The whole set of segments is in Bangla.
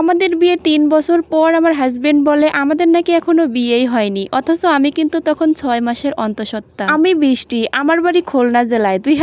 আমাদের বিয়ের তিন বছর পর আমার হাজবেন্ড বলে, আমাদের নাকি এখনও বিয়েই হয়নি, অথচ আমি কিন্তু তখন ছয় মাসের অন্তঃসত্ত্বা। আমি বৃষ্টি, আমার বাড়ি খুলনা জেলায়। দুই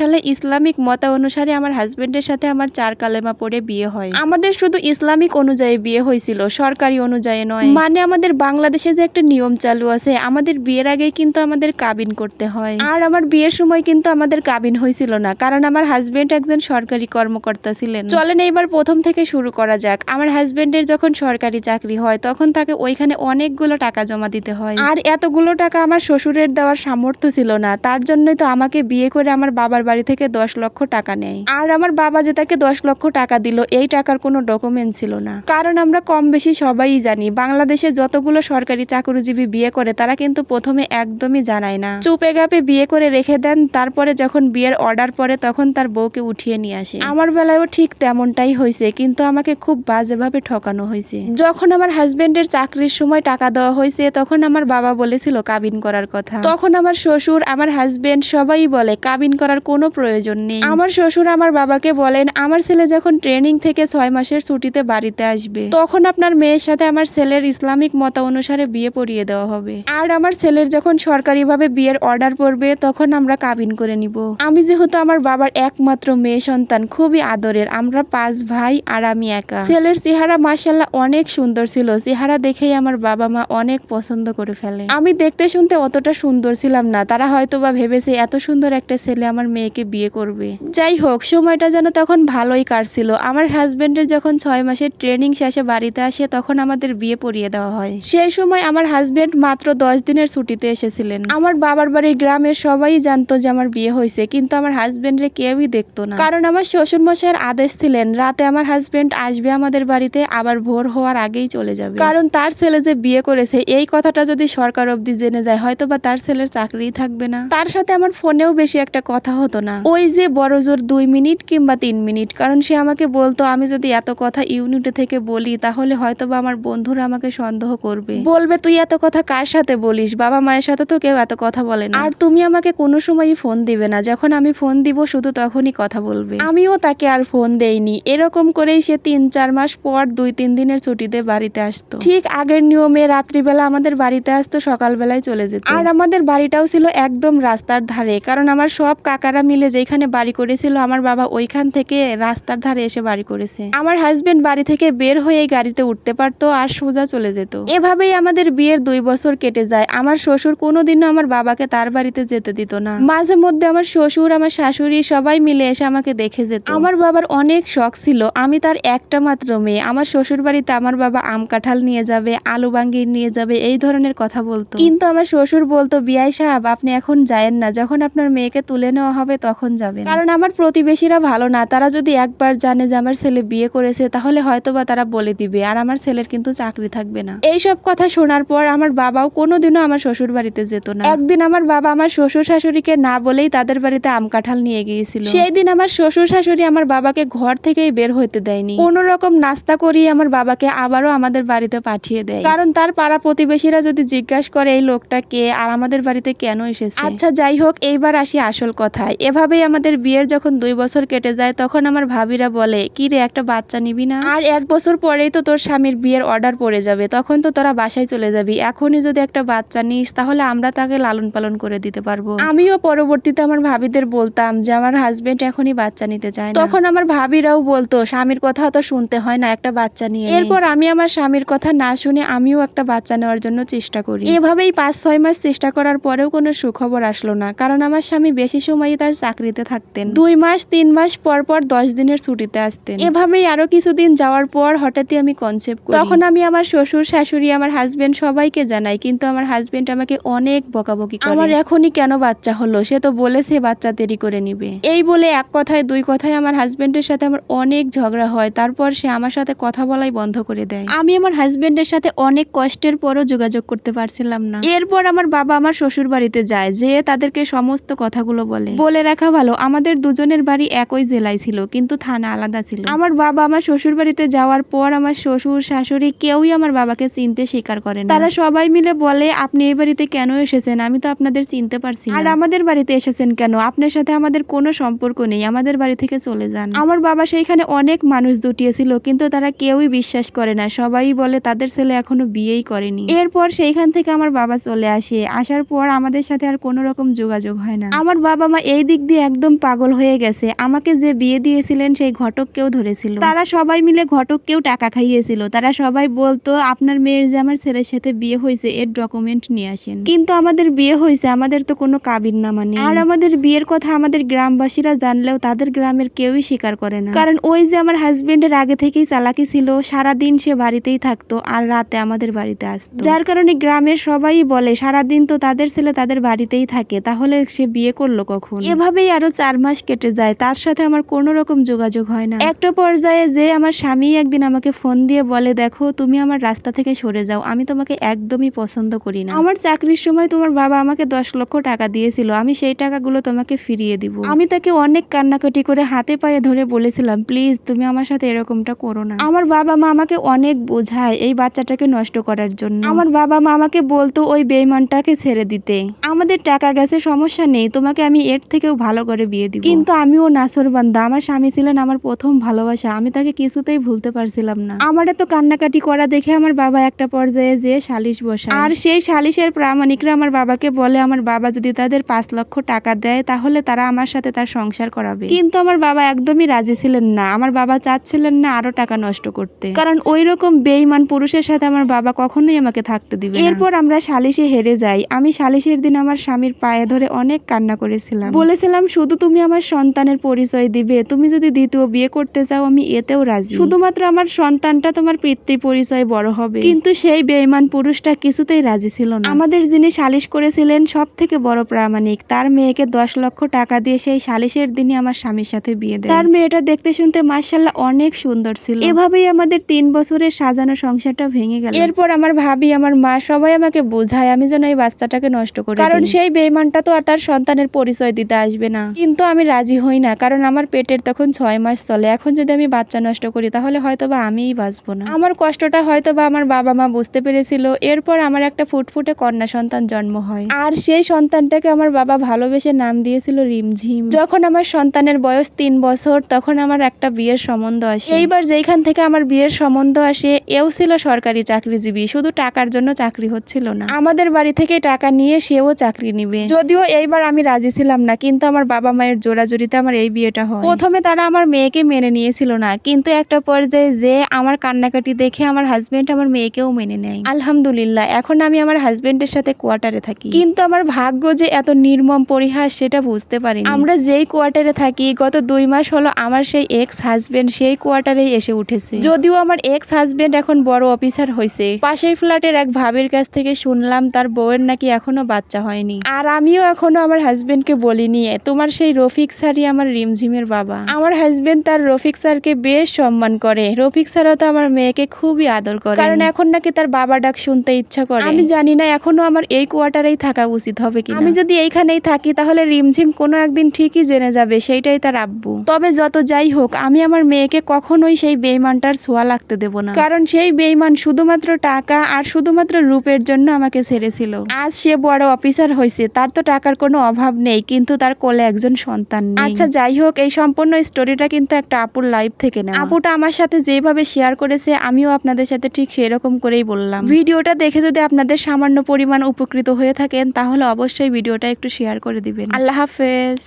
সালে ইসলামিক মতা অনুসারে আমার হাজবেন্ডের সাথে আমার চার কালেমা পড়ে বিয়ে হয়। আমাদের শুধু ইসলামিক অনুযায়ী বিয়ে হয়েছিল, সরকারি অনুযায়ী নয়। মানে আমাদের বাংলাদেশে যে একটা নিয়ম চালু আছে, আমাদের বিয়ের আগেই কিন্তু আমাদের কাবিন করতে হয়। আর আমার বিয়ের সময় কিন্তু আমাদের কাবিন হয়েছিল না, কারণ আমার হাজবেন্ড একজন সরকারি কর্মকর্তা ছিলেন। চলেন এইবার প্রথম থেকে শুরু করা যাক, আমার হাজবেন্ডের যখন সরকারি চাকরি হয়, তখন তাকে ওইখানে অনেকগুলো টাকা জমা দিতে হয়। আর এতগুলো টাকা আমার শ্বশুরের দেওয়ার সামর্থ্য ছিল না, তার জন্যই তো আমাকে বিয়ে করে আমার বাবার বাড়ি থেকে দশ লক্ষ টাকা নেয়। আর আমার বাবা যে তাকে দশ লক্ষ টাকা দিল, এই টাকার কোনো ডকুমেন্ট ছিল না। কারণ আমরা কম বেশি সবাই জানি, বাংলাদেশে যতগুলো সরকারি চাকরিজীবী বিয়ে করে, তারা কিন্তু প্রথমে একদমই জানায় না। চুপে গাপে বিয়ে করে রেখে দেন, তারপরে যখন বিয়ের অর্ডার পরে তখন তার বউকে উঠিয়ে নিয়ে আসে। আমার বেলায়ও ঠিক তেমনটাই হয়েছে, কিন্তু আমাকে খুব বাজেভাবে ঠকানো হয়েছে। যখন আমার হাজবেন্ডের চাকরির সময় টাকা দেওয়া হয়েছে, তখন আমার বাবা বলেছিল কাবিন করার কথা। তখন আমার শ্বশুর, আমার হাজবেন্ড সবাই বলে, কাবিন করার কোনো প্রয়োজন নেই। আমার শ্বশুর আমার বাবাকে বলেন, আমার ছেলে যখন ট্রেনিং থেকে ছয় মাসের ছুটিতে বাড়িতে আসবে, তখন আপনার মেয়ের সাথে আমার ছেলের ইসলামিক মত অনুসারে বিয়ে পড়িয়ে দেওয়া হবে। আর আমার ছেলের যখন সরকারিভাবে বিয়ের অর্ডার পড়বে, তখন আমরা কাবিন করে নিব। আমি যেহেতু আমার বাবার একমাত্র মেয়ে সন্তান, খুবই আদরের। আমরা পাঁচ ভাই আর আমি একা। ছেলের চেহারা মাসাল্লাহ অনেক সুন্দর ছিল। চেহারা দেখেই আমার বাবা মা অনেক পছন্দ করে ফেলে। আমি দেখতে শুনতে অতটা সুন্দর ছিলাম না। তারা হয়তো বা ভেবেছে এত সুন্দর একটা ছেলে আমার মেয়েকে বিয়ে করবে। যাই হোক, সময়টা যেন তখন ভালোই কাটছিল। আমার হাজবেন্ডের যখন ছয় মাসের ট্রেনিং শেষে বাড়িতে আসে, তখন আমাদের বিয়ে পড়িয়ে দেওয়া হয়। সেই সময় আমার হাজবেন্ড মাত্র দশ দিনের ছুটিতে এসেছিলেন। আমার বাবার বাড়ির গ্রামের সবাই জানতো যে আমার বিয়ে হয়েছে, কিন্তু আমার হাজবেন্ডরে কেউই দেখতো না। কারণ আমার শ্বশুর মশাইয়ের আদেশ ছিলেন, রাতে আমার হাজবেন্ড আসবে আমাদের বাড়িতে আবার ভোর হওয়ার আগেই চলে যাবে। কারণ তার ছেলে যে বিয়ে করেছে এই কথাটা যদি সরকার অবধি জেনে যায় হয়তো বা তার ছেলের চাকরিই থাকবে না। তার সাথে আমার ফোনেও বেশি একটা কথা হতো না। ওই যে বড় জোর দুই মিনিট কিংবা তিন মিনিট কারণ সে আমাকে বলতো আমি যদি এত কথা ইউনিটে থেকে বলি তাহলে হয়তো বা আমার বন্ধুরা আমাকে সন্দেহ করবে। বলবে তুই এত কথা কার সাথে বলিস? বাবা মায়ের সাথে তো কেউ এত কথা বলে না। আর তুমি আমাকে কোনো সময়ই ফোন দিবে না। যখন আমি ফোন দিব শুধু তখনই কথা বলবে। আমিও তাকে আর ফোন দেইনি। এরকম করেই সে তিন চার মাস পর দুই, তিন দিনের ছুটিতে বাড়িতে আসতো। ঠিক আগের নিয়মে রাত্রিবেলা আমাদের বাড়িতে আসতো, সকালবেলায় চলে যেত। আর আমাদের বাড়িটাও ছিল একদম রাস্তার ধারে, কারণ আমার সব কাকারা মিলে যেখানে বাড়ি করেছিল, আমার বাবা ওইখান থেকে রাস্তার ধারে এসে বাড়ি করেছে। আমার হাজবেন্ড বাড়ি থেকে বের হয়ে গাড়িতে উঠতে পারতো আর সোজা চলে যেত। এভাবেই আমাদের বিয়ের দুই বছর কেটে যায়। আমার শ্বশুর কোনোদিনও আমার বাবাকে তার বাড়িতে যেতে দিত না। মাঝে মধ্যে আমার শ্বশুর, আমার শাশুড়ি সবাই মিলে এসে আমাকে দেখে যেত। আমার বাবার অনেক শখ ছিল, আমি তার একটা মাত্র মেয়ে। আমার শ্বশুর বাড়িতে আমার বাবা আম কাঁঠাল নিয়ে যাবে আলু বাঙ্গির নিয়ে যাবে এই ধরনের কথা বলতো। কিন্তু আমার শ্বশুর বলতো বিয়াই সাহেব আপনি এখন যায়েন না। যখন আপনার মেয়েকে তুলে নেওয়া হবে তখন যাবেন। কারণ আমার প্রতিবেশীরা ভালো না। তারা যদি একবার জানে যে আমার ছেলে বিয়ে করেছে তাহলে হয়তো বা তারা বলে দিবে। আর আমার ছেলের কিন্তু চাকরি থাকবে না। এইসব কথা শোনার পর আমার বাবাও কোনোদিনও আমার শ্বশুর বাড়িতে যেত না। একদিন আমার বাবা আমার শ্বশুর শাশুড়িকে না বলেই তাদের বাড়িতে আম কাঁঠাল নিয়ে গিয়েছিল। সেই দিন আমার শ্বশুর শাশুড়ি আমার বাবাকে ঘর থেকেই বের হইতে দেয়নি। কোন রকম নাস্তা করিয়ে আমার বাবাকে আবারও আমাদের বাড়িতে পাঠিয়ে দেয়। কারণ তার পাড়া প্রতিবেশীরা যদি জিজ্ঞাসা করে এই লোকটা কে আর আমাদের বাড়িতে কেন এসেছে? আচ্ছা যাই হোক, এইবার আসি আসল কথায়। এভাবেই আমাদের বিয়ের যখন দুই বছর কেটে যায়, তখন আমার ভাবিরা বলে, কি রে, একটা বাচ্চা নিবি না? আর এক বছর পরেই তো তোর স্বামীর বিয়ের অর্ডার পড়ে যাবে। তখন তো তোরা বাসায় চলে যাবি। এখনই যদি একটা বাচ্চা নিস, তাহলে আমরা তাকে লালন পালন করে দিতে পারব। আমিও পরবর্তীতে আমার ভাবিদের বলতাম যে, আমার হাজবেন্ড এখনই বাচ্চা নিতে চায় তখন আমার ভাবিরাও বলতো, স্বামীর কথা তো শুনতে হয় না একটা বাচ্চা নিয়ে এরপর আমি আমার স্বামীর কথা না শুনে আমিও একটা বাচ্চা নেওয়ার জন্য চেষ্টা করি। এভাবেই পাঁচ ছয় মাস চেষ্টা করার পরেও কোনো সুখবর আসলো না কারণ আমার স্বামী বেশি সময়ই তার চাকরিতে থাকতেন। দুই মাস তিন মাস পর পর দশ দিনের ছুটিতে আসতেন। এভাবেই আরও কিছুদিন যাওয়ার পর হঠাৎই আমি কনসেপ্ট করি। তখন আমি আমার শ্বশুর শাশুড়ি আমার হাজবেন্ড সবাইকে জানাই কিন্তু আমার হাজবেন্ড আমাকে অনেক বকাবকি করে। আমার এখনই কেন বাচ্চা হলো? সে তো বলেছে বাচ্চা দেরি করে নিবে। এই বলে এক কথায় দুই কথায় আমার হাজবেন্ডের সাথে আমার অনেক ঝগড়া হয়। তারপর সে আমার সাথে কথা বলাই বন্ধ করে দেয়। আমি আমার হাজবেন্ডের সাথে অনেক কষ্টের পরও যোগাযোগ করতে পারছিলাম না। এরপর আমার বাবা আমার শ্বশুর বাড়িতে যায় যে তাদেরকে সমস্ত কথাগুলো বলে। বলে রাখা ভালো আমাদের দুজনের বাড়ি একই জেলায় ছিল কিন্তু থানা আলাদা ছিল। আমার বাবা আমার শ্বশুর বাড়িতে যাওয়ার পর আমার শ্বশুর শাশুড়ি কেউই আমার বাবাকে চিনতে স্বীকার করে না। তারা সবাই মিলে বলে আপনি এই বাড়িতে কেন এসেছেন? আমি তো আপনাদের চিনতে পারছি আর আমাদের বাড়িতে এসেছেন কেন? আপনার সাথে আমাদের কোনো সম্পর্ক নেই আমাদের বাড়ি থেকে চলে যান। আমার বাবা সেইখানে অনেক মানুষ জুটিয়েছিল ছিল কিন্তু তারা কেউই বিশ্বাস করে না। সবাই বলে, তাদের ছেলে এখনও বিয়েই করেনি। এরপর সেইখান থেকে আমার বাবা চলে আসে। আসার পর আমাদের সাথে আর কোনো রকম যোগাযোগ হয় না। আমার বাবা মা এই দিক দিয়ে একদম পাগল হয়ে গেছে। আমাকে যে বিয়ে দিয়েছিলেন, সেই ঘটককেও ধরেছিল। তারা সবাই মিলে ঘটককেও টাকা খাইয়েছিল। তারা সবাই বলতো, আপনার মেয়ের যে আমার ছেলের সাথে বিয়ে হয়েছে, এর ডকুমেন্ট নিয়ে আসেন। কিন্তু আমাদের বিয়ে হয়েছে, আমাদের তো কোনো কাবির নামা নেই। আর আমাদের বিয়ের কথা আমাদের গ্রামবাসীরা জানলেও তাদের গ্রামের কেউই স্বীকার করে না। কারণ ওই যে আমার হাজবেন্ডের আগে থেকেই চালাকি ছিল সারা দিন সে বাড়িতেই থাকতো আর রাতে আমাদের বাড়িতে আসতো। যার কারণে গ্রামের সবাই বলে সারা দিন তো তাদের ছেলে তাদের বাড়িতেই থাকে তাহলে সে বিয়ে করল কখন? এভাবেই আরও চার মাস কেটে যায় তার সাথে আমার কোনো রকম যোগাযোগ হয় না। একটা পর্যায়ে যে আমার স্বামী একদিন আমাকে ফোন দিয়ে বলে দেখো তুমি আমার রাস্তা থেকে সরে যাও আমি তোমাকে একদমই পছন্দ করি না। আমার চাকরির সময় তোমার বাবা আমাকে দশ লক্ষ টাকা দিয়েছিল আমি সেই টাকাগুলো তোমাকে ফিরিয়ে দিব। আমি তাকে অনেক কান্নাকাটি করে হাতে পায়ে ধরে বলেছিলাম প্লিজ তুমি আমার সাথে এরকমটা করো না। আমার বাবা মা আমাকে অনেক বোঝায় এই বাচ্চাটাকে নষ্ট করার জন্য। আমার বাবা মা আমাকে বলতো ওই বেইমানটাকে ছেড়ে দিতে। আমাদের টাকা গেছে সমস্যা নেই তোমাকে আমি এর থেকেও ভালো করে বিয়ে দিব। কিন্তু আমিও নাসর বান্দা আমার স্বামী ছিলেন আমার প্রথম ভালোবাসা আমি তাকে কিছুতেই ভুলতে পারছিলাম না। আমার এত কান্নাকাটি করা দেখে আমার বাবা একটা পর্যায়ে যে সালিশ বসায়। আর সেই সালিশের প্রামাণিকরা আমার বাবাকে বলে আমার বাবা যদি তাদের পাঁচ লক্ষ টাকা দেয় তাহলে তারা আমার সাথে তার সংসার করাবে। কিন্তু আমার বাবা একদমই রাজি ছিলেন না। আমার বাবা চাচ্ছিলেন না আরও টাকা নষ্ট করতে। কারণ ওই রকম বেইমান পুরুষের সাথে আমার বাবা কখনোই আমাকে থাকতে দিবে এরপর আমরা সালিশে হেরে যাই। আমি সালিশের দিন আমার স্বামীর পায়ে ধরে অনেক কান্না করেছিলাম। বলেছিলাম শুধু তুমি আমার সন্তানের পরিচয় দিবে। তুমি যদি দ্বিতীয় বিয়ে করতে চাও আমি এতেও রাজি। শুধুমাত্র আমার সন্তানটা তোমার পিতৃ পরিচয় বড় হবে। কিন্তু সেই বেইমান পুরুষটা কিছুতেই রাজি ছিল না। আমাদের যিনি সালিশ করেছিলেন সব থেকে বড় প্রামাণিক তার মেয়েকে দশ লক্ষ টাকা দিয়ে সেই সালিশের দিনই আমার স্বামীর সাথে বিয়ে দেয়। তার মেয়েটা দেখতে শুনতে মার্শাল্লাহ অনেক সুন্দর ছিল। এভাবেই আমাদের তিন বছরের সাজানো সংসারটা ভেঙে গেল। এরপর আমার ভাবি আমার মা সবাই আমাকে বোঝায় আমি যেন এই বাচ্চাটাকে নষ্ট করি কারণ সেই বেইমানটা তো আর তার সন্তানের পরিচয় দিতে আসবে না। কিন্তু আমি রাজি হই না কারণ আমার পেটের তখন ছয় মাস চলে। এখন যদি আমি বাচ্চা নষ্ট করি তাহলে হয়তো বা আমিই বাঁচবো না। আমার কষ্টটা হয়তো বা আমার বাবা মা বুঝতে পেরেছিল। এরপর আমার একটা ফুটফুটে কন্যা সন্তান জন্ম হয়। আর সেই সন্তানটাকে আমার বাবা ভালোবেসে নাম দিয়েছিল রিমঝিম। যখন আমার সন্তানের বয়স তিন বছর তখন আমার একটা বিয়ের সম্বন্ধ আসে। এইবার যেইখান থেকে আমার বিয়ের সম্বন্ধ আসে, এও ছিল সরকারি চাকরিজীবী, শুধু টাকার জন্য চাকরি হচ্ছিল না। আমাদের বাড়ি থেকে টাকা নিয়ে সেও চাকরি নিবে। যদিও এইবার আমি রাজি ছিলাম না, কিন্তু আমার বাবা মায়ের জোরাজুরিতে আমার এই বিয়েটা হয়। প্রথমে তারা আমার মেয়েকে মেনে নিয়েছিল না, কিন্তু একটা পর্যায়ে যে আমার কান্নাকাটি দেখে আমার হাজবেন্ড আমার মেয়েকেও মেনে নেয়। আলহামদুলিল্লাহ, এখন আমি আমার হাজবেন্ডের সাথে কোয়ার্টারে থাকি। কিন্তু আমার ভাগ্য যে এত নির্মম পরিহাস সেটা বুঝতে পারি আমরা যেই কোয়ার্টারে থাকি, গত দুই মাস হলো আমার সেই এক্স হাজবেন্ড সেই কোয়ার্টারেই এসে উঠেছে। যদিও আমার এক্স হাজবেন্ড এখন বড় অফিসার হয়েছে পাশের ফ্ল্যাটের এক ভাবির কাছ থেকে শুনলাম তার বউয়ের নাকি এখনও বাচ্চা হয়নি। আর আমিও এখনও আমার হাজবেন্ডকে বলিনি, তোমার সেই রফিক স্যারই আমার রিমঝিমের বাবা। আমার হাজবেন্ড তার রফিক স্যারকে বেশ সম্মান করে। রফিক স্যারও তো আমার মেয়েকে খুবই আদর করে কারণ এখন নাকি তার বাবা ডাক শুনতে ইচ্ছা করে। আমি জানি না এখনও আমার এই কোয়ার্টারেই থাকা উচিত হবে কি আমি যদি এইখানেই থাকি তাহলে রিমঝিম কোনো একদিন ঠিকই জেনে যাবে, সেইটাই তার আব্বু। তবে যত যাই হোক, আমি আমার মেয়েকে কখনোই সেই বেইমানটার ছোঁয়া লাগতে দেব না। কারণ সেই বেইমান শুধুমাত্র টাকা আর শুধুমাত্র রূপের জন্য আমাকে ছেড়েছিল। আজ সে বড় অফিসার হয়েছে তার তো টাকার কোনো অভাব নেই কিন্তু তার কোলে একজন সন্তান আচ্ছা যাই হোক এই সম্পূর্ণ স্টোরিটা কিন্তু একটা আপুর লাইফ থেকে না আপুটা আমার সাথে যেভাবে শেয়ার করেছে আমিও আপনাদের সাথে ঠিক সেরকম করেই বললাম। ভিডিওটা দেখে যদি আপনাদের সামান্য পরিমাণ উপকৃত হয়ে থাকেন তাহলে অবশ্যই ভিডিওটা একটু শেয়ার করে দিবেন। আল্লাহ হাফেজ।